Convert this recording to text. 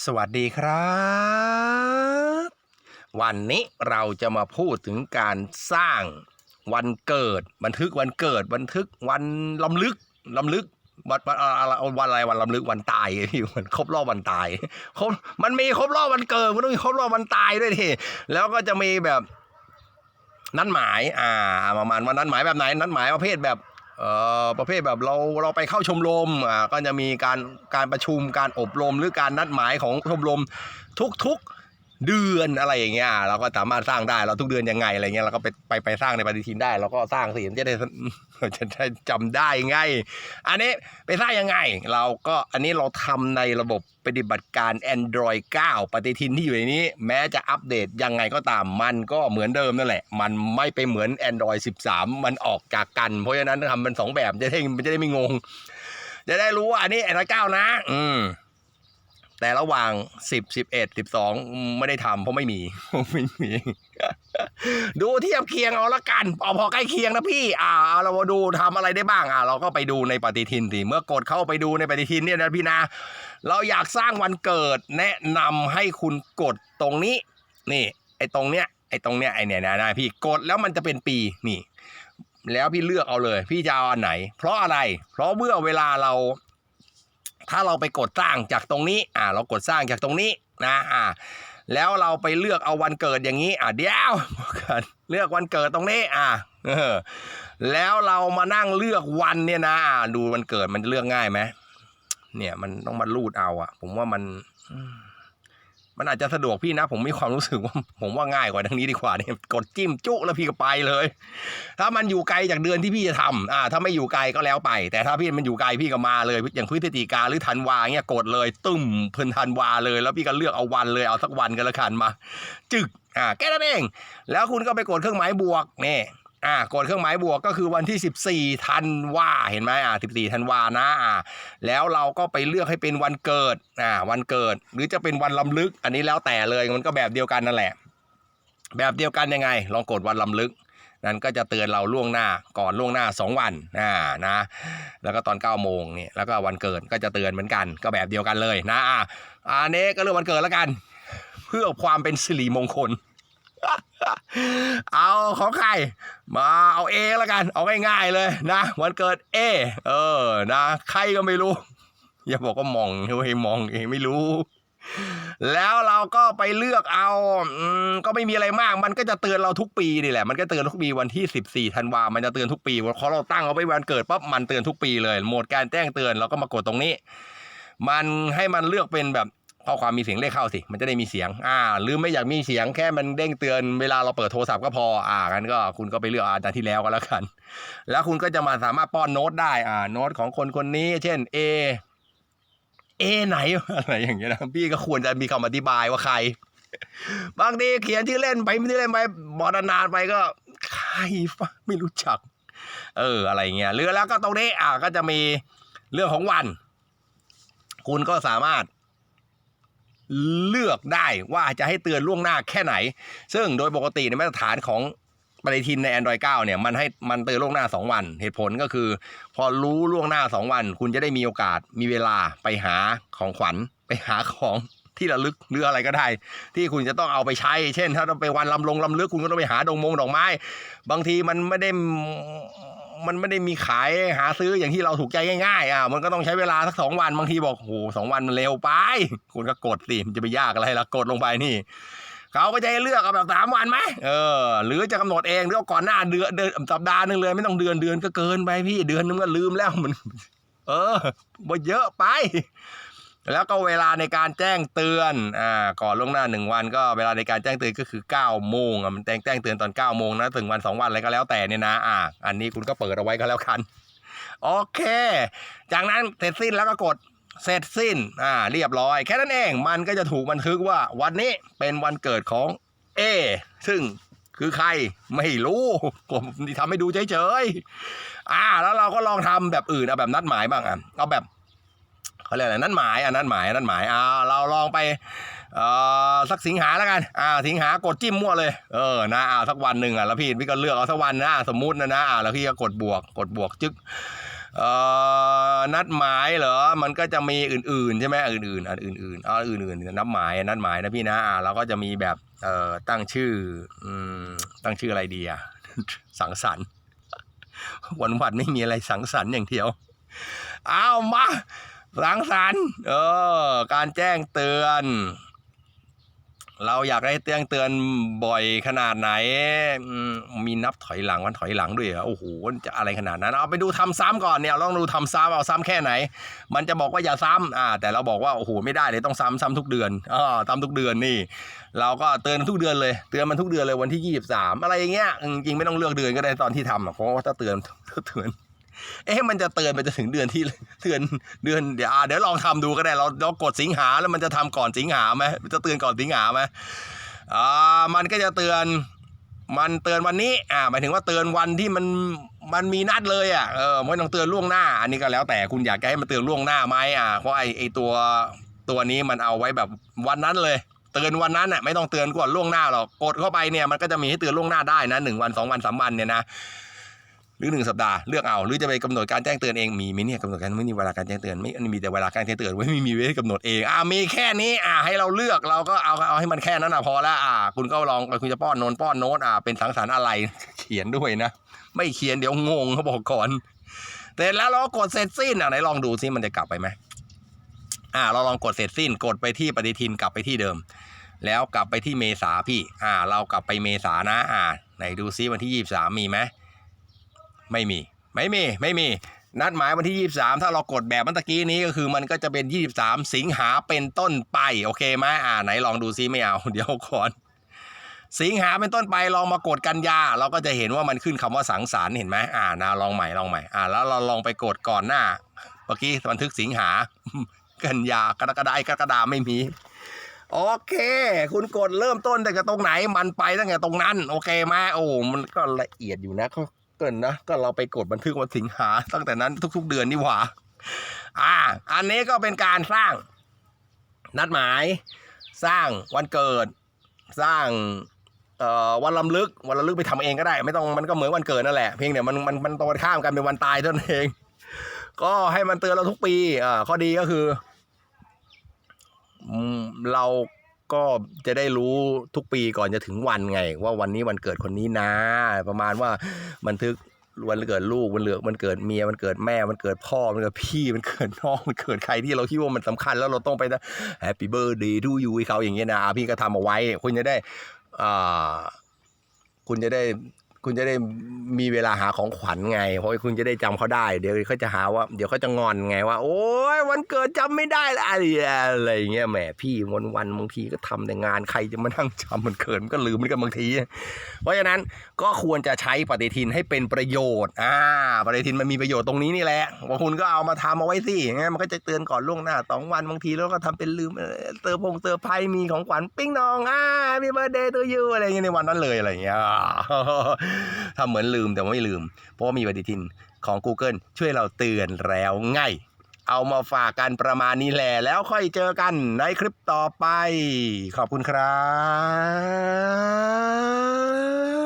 สวัสดีครับ วันนี้เราจะมาพูดถึงการสร้างวันเกิด บันทึกวันเกิด บันทึกวันลำลึกลำลึกวันอะไรวันอะไรวันลำลึกวันตายไงพี่มันครบรอบวันตายครบมันมีครบรอบวันเกิดมันต้องมีครบรอบวันตายด้วยทีแล้วก็จะมีแบบนัดหมาย อ่าประมาณว่านัดหมายแบบไหนนัดหมายประเภทแบบ ประเภทแบบเราเราไปเข้าชมรมอ่าก็จะมีการการประชุมการอบรมหรือการนัดหมายของชมรมทุกๆ เดือนอะไรอย่างเงี้ยเราก็สามารถสร้างได้เราทุกเดือนยังไงอะไรเงี้ยเราก็ไปไปไปสร้างในปฏิทินได้เราก็สร้างสิจะได้จะได้จำได้ไงอันนี้ไปสร้างยังไง เราก็อันนี้เราทำในระบบปฏิบัติการ Android 9 ปฏิทินที่อยู่ในนี้ แม้จะอัปเดตยังไงก็ตาม มันก็เหมือนเดิมนั่นแหละ มันไม่ไปเหมือน Android 13 มันออกจากกัน เพราะฉะนั้นทำเป็นสองแบบจะได้มันจะได้ไม่งง จะได้รู้ว่าอันนี้ Android 9 นะ อืม แต่ระหว่าง10 11 12ไม่ได้ทำเพราะไม่มีไม่มี ดูเทียบเคียงเอาละกันเอาพอใกล้เคียงนะพี่อ่าเอาเรามาดูทำอะไรได้บ้างอ่าเราก็ไปดูในปฏิทินสิเมื่อกดเข้าไปดูในปฏิทินเนี่ยนะพี่นะ เราอยากสร้างวันเกิดแนะนำให้คุณกดตรงนี้ นี่ ไอ้ตรงเนี้ยไอ้ตรงเนี้ยไอ้เนี่ยนะนะพี่กดแล้วมันจะเป็นปีนี่แล้วพี่เลือกเอาเลย พี่จะเอาอันไหน เพราะอะไร เพราะเมื่อเวลาเรา ถ้าเราไปกดสร้างจากตรงนี้อ่าเรากดสร้างจากตรงนี้นะอ่าแล้วเราไปเลือกเอาวันเกิดอย่างนี้อะเดี๋ยวเลือกวันเกิดตรงนี้อะออแล้วเรามานั่งเลือกวันเนี่ยนะอะดูวันเกิดมันเลือกง่ายไหมเนี่ยมันต้องมาลูดเอาอะ ผมว่ามันอื มันอาจจะสะดวกพี่นะ ผมมีความรู้สึกว่าผมว่าง่ายกว่าทางนี้ดีกว่าเนี่ยกดจิ้มจุแล้วพี่ก็ไปเลย ถ้ามันอยู่ไกลจากเดือนที่พี่จะทำอ่า ถ้าไม่อยู่ไกลก็แล้วไป แต่ถ้าพี่มันอยู่ไกลพี่ก็มาเลย อย่างพฤศจิกาหรือธันวาเงี้ยกดเลยตึ้มเพิ่นธันวาเลย แล้วพี่ก็เลือกเอาวันเลยเอาสักวันกันละกันมา จึกอ่าแค่นั้นเอง แล้วคุณก็ไปกดเครื่องหมายบวกนี่ อ่ากดเครื่องหมายบวกก็คือวันที่ 14ธันวาเห็นไหมอ่า14ธันวานะอ่าแล้วเราก็ไปเลือกให้เป็นวันเกิดอ่าวันเกิด หรือจะเป็นวันลำลึก อันนี้แล้วแต่เลยมันก็แบบเดียวกันนั่นแหละ แบบเดียวกันยังไง ลองกดวันลำลึก นั้นก็จะเตือนเราล่วงหน้าก่อนล่วงหน้า 2 วันอ่านะ แล้วก็ตอน9โมงเนี่ยแล้วก็วันเกิดก็จะเตือนเหมือนกันก็แบบเดียวกันเลยนะอ่าอันนี้ก็เรื่องวันเกิดแล้วกัน เพื่อความเป็นสิริมงคล เอาของใครมาเอาเอแล้วกัน เอาง่ายๆเลยนะวันเกิดเอ เออนะใครก็ไม่รู้ อย่าบอกว่ามองเฮ้ยมองเองไม่รู้ แล้วเราก็ไปเลือกเอาอืมก็ไม่มีอะไรมาก มันก็จะเตือนเราทุกปีนี่แหละ มันก็เตือนทุกปีวันที่ 14ธันวามันจะเตือนทุกปีเพราเราตั้งเอาไว้วันเกิดปั๊บมันเตือนทุกปีเลยโหมดการแจ้งเตือนเราก็มากดตรงนี้ มันให้มันเลือกเป็นแบบ ข้อความมีเสียงเลขเข้าสิ มันจะได้มีเสียง อ่า หรือไม่อยากมีเสียงแค่มันเด้งเตือนเวลาเราเปิดโทรศัพท์ก็พอ อ่างั้นก็คุณก็ไปเลือกอาจารย์ที่แล้วก็แล้วกัน แล้วคุณก็จะมาสามารถป้อนโน้ตได้ อ่า โน้ตของคนคนนี้ เช่น A เอไหนอะไรอย่างเงี้ยนะพี่ก็ควรจะมีคำอธิบายว่าใคร บางทีเขียนชื่อเล่นไปไม่ได้เล่นไปบอนานๆไปก็ใครฟะไม่รู้จัก เอออะไรเงี้ยหรือแล้วก็ตรงนี้อ่าก็จะมีเรื่องของวัน คุณก็สามารถ เลือกได้ว่าจะให้เตือนล่วงหน้าแค่ไหน ซึ่งโดยปกติในมาตรฐานของปฏิทินใน Android 9 เนี่ย มันให้มันเตือนล่วงหน้า 2 วัน เหตุผลก็คือ พอรู้ล่วงหน้า 2 วัน คุณจะได้มีโอกาสมีเวลาไปหาของขวัญไปหาของที่ระลึกหรืออะไรก็ได้ ที่คุณจะต้องเอาไปใช้ เช่น ถ้าต้องไปวันลำลงลำลึกคุณก็ต้องไปหาดงมงดอกไม้ บางทีมันไม่ได้ มันไม่ได้มีขายหาซื้ออย่างที่เราถูกใจง่ายๆอะมันก็ต้องใช้เวลาสักสองวันบางทีบอกโหสองวันมันเร็วไป คุณก็กดสิมันจะไปยากอะไรล่ะกดลงไปนี่เขาก็จะให้เลือกเอาแบบสามวันไหมเออ หรือจะกำหนดเองหรือก่อนหน้าเดือนเดือนสัปดาห์หนึ่งเลย ไม่ต้องเดือนเดือนก็เกินไปพี่เดือนนึงก็ลืมแล้วมัน เออบ่เยอะไป แล้วก็เวลาในการแจ้งเตือนอ่าก่อนล่วงหน้าหนึ่งวันก็เวลาในการแจ้งเตือนก็คือ9ก้าโมงอะมันแจ้งแจ้งเตือนตอน9ก้าโมงนะถึงวันสองวันอะไรก็แล้วแต่เนี่ยนะอ่าอันนี้คุณก็เปิดเอาไว้ก็แล้วกัน โอเค จากนั้นเสร็จสิ้นแล้วก็กดเสร็จสิ้นอ่าเรียบร้อย แค่นั้นเองมันก็จะถูกบันทึกว่าวันนี้เป็นวันเกิดของเอซึ่งคือใครไม่รู้ผมทำให้ดูเฉยๆอ่า แล้วเราก็ลองทำแบบอื่นเอาแบบนัดหมายบ้างอะเอาแบบ เขาเรียกอะไรนัดหมายอะนัดหมายนัดหมายอ่าเราลองไปเอ่อสักสิงหาแล้วกันอ่าสิงหากดจิ้มมั่วเลยเออนะอ่าสักวันหนึ่งอะแล้วพี่พี่ก็เลือกเอาสักวันนะสมมุตินะนะอ่าแล้วพี่ก็กดบวกกดบวกจึ๊กเอ่อนัดหมายเหรอ มันก็จะมีอื่นๆใช่ไหมอื่นๆอันอื่นๆอ๋ออื่นๆนัดหมายนัดหมายนะพี่นะอ่าเราก็จะมีแบบเอ่อตั้งชื่ออืมตั้งชื่ออะไรดีอะสังสรรค์วันวันไม่มีอะไรสังสรรค์อย่างเดียว เอามา สังสรรค์เออ การแจ้งเตือน เราอยากได้แจ้งเตือนบ่อยขนาดไหน มีนับถอยหลังวันถอยหลังด้วยเหรอโอ้โหจะอะไรขนาดนั้น เอาไปดูทำซ้ำก่อนเนี่ยลองดูทำซ้ำเอาซ้ำแค่ไหน มันจะบอกว่าอย่าซ้ำอ่า แต่เราบอกว่าโอ้โหไม่ได้เลยต้องซ้ำซ้ำทุกเดือนอ่าซ้ำทุกเดือนนี่ เราก็เตือนทุกเดือนเลยเตือนมันทุกเดือนเลยวันที่ยี่สิบสามอะไรอย่างเงี้ยจริงๆไม่ต้องเลือกเดือนก็ได้ตอนที่ทำเพราะว่าถ้าเตือนถ้าเตือน เอ๊ะมันจะเตือนไปจะถึงเดือนที่เตือนเดือนเดี๋ยวอ่าเดี๋ยวลองทำดูก็ได้เราเรากดสิงหาแล้วมันจะทำก่อนสิงหาไหมมันจะเตือนก่อนสิงหาไหมอ่ามันก็จะเตือนมันเตือนวันนี้อ่าหมายถึงว่าเตือนวันที่มันมันมีนัดเลยอะเออไม่ต้องเตือนล่วงหน้า อันนี้ก็แล้วแต่คุณอยากให้มันเตือนล่วงหน้าไหมอะเพราะไอไอตัวตัวนี้มันเอาไว้แบบวันนั้นเลยเตือนวันนั้นอะไม่ต้องเตือนก่อนล่วงหน้าหรอกกดเข้าไปเนี่ยมันก็จะมีให้เตือนล่วงหน้าได้นะหนึ่งวันสองวันสามวันเนี่ยนะ รือหนึ่งสัปดาห์เลือกเอา หรือจะไปกำหนดการแจ้งเตือนเองมีไหมเนี่ยกำหนดการไม่มีเวลาการแจ้งเตือนไม่มีแต่เวลาการแจ้งเตือนไม่มีเวลากำหนดเองอ่ามีแค่นี้อ่าให้เราเลือกเราก็เอาเอาให้มันแค่นั้นอะพอและอ่าคุณก็ลองคุณจะป้อนโนนป้อนโน้ตอ่าเป็นสังสรรค์อะไรเขียนด้วยนะ ไม่เขียนเดี๋ยวงงเขาบอกก่อนแต่แล้วเราก็กดเสร็จสิ้นอะไหนลองดูซิมันจะกลับไปไหมอ่าเราลองกดเสร็จสิ้นกดไปที่ปฏิทินกลับไปที่เดิม แล้วกลับไปที่เมษาพี่ อ่า เรากลับไปเมษานะ อ่าไหนดูซิวันที่ยี่สามมีไหม ไม่มี ไม่มี ไม่มี นัดหมายวันที่ 23 ถ้าเรากดแบบเมื่อตะกี้นี้ก็คือมันก็จะเป็น 23 สิงหาเป็นต้นไป โอเคไหมอ่าไหนลองดูซิไม่เอา เดี๋ยวก่อน สิงหาเป็นต้นไปลองมากดกันยา เราก็จะเห็นว่ามันขึ้นคำว่าสังสรรค์เห็นไหมอ่านะลองใหม่ลองใหม่อ่าแล้วเราลองไปกดก่อนหน้าเมื่อกี้บันทึกสิงหา กันยากรกฎาคมกรกฎาไม่มีโอเค คุณกดเริ่มต้นแต่ตรงไหนมันไปตั้งแต่ตรงนั้น โอเคไหมโอ้มันก็ละเอียดอยู่นะ ก็เกินนะ ก็เราไปกดบันทึกวันสิงหา ตั้งแต่นั้นทุก ๆ เดือนนี่หว่า อ่า อันนี้ก็เป็นการสร้าง นัดหมาย สร้างวันเกิด สร้างเอ่อวันลำลึกวันลำลึกไปทำเองก็ได้ ไม่ต้องมันก็เหมือนวันเกิดนั่นแหละเพียงแต่มันมันมันตรงข้ามกันเป็นวันตายเท่านั้นเอง ก็ให้มันเตือนเราทุกปีอ่าข้อดีก็คือเรา ก็จะได้รู้ทุกปีก่อนจะถึงวันไง ว่าวันนี้วันเกิดคนนี้นะ ประมาณว่าบันทึกวันเกิดลูกวันเหลือวันเกิดเมียวันเกิดแม่วันเกิดพ่อมันเกิดพี่มันเกิดน้องมันเกิดใครที่เราคิดว่ามันสำคัญแล้วเราต้องไปนะแฮปปี้เบิร์ดดีทูยูให้เขาอย่างเงี้ยนะพี่ก็ทำเอาไว้คุณจะได้อ่าคุณจะได้ คุณจะได้มีเวลาหาของขวัญไง เพราะคุณจะได้จำเขาได้ เดี๋ยวเขาจะหาว่า เดี๋ยวเขาจะงอนไงว่า โอ้ยวันเกิดจำไม่ได้ละอะไรอะไรเงี้ยแหมพี่วันวันบางทีก็ทำแต่งานใครจะมานั่งจำมันเกิดมันก็ลืมมันกันบางที เพราะฉะนั้นก็ควรจะใช้ปฏิทินให้เป็นประโยชน์อ่าปฏิทินมันมีประโยชน์ตรงนี้นี่แหละว่าคุณก็เอามาทำเอาไว้สิงั้นมันก็จะเตือนก่อนล่วงหน้าสองวันบางทีแล้วก็ทำเป็นลืมเตอร์พงเตอร์ไพมีของขวัญปิ้งนองอ่ามีเบอร์เดย์ตัวยูอะไรเงี้ยในวันนั้นเลยอะไรเงี้ยทำเหมือนลืมแต่ไม่ลืม เพราะว่ามีปฏิทินของ Google ช่วยเราเตือนแล้วง่ายเอามาฝากกันประมาณนี้แหละแล้วค่อยเจอกันในคลิปต่อไป ขอบคุณครับ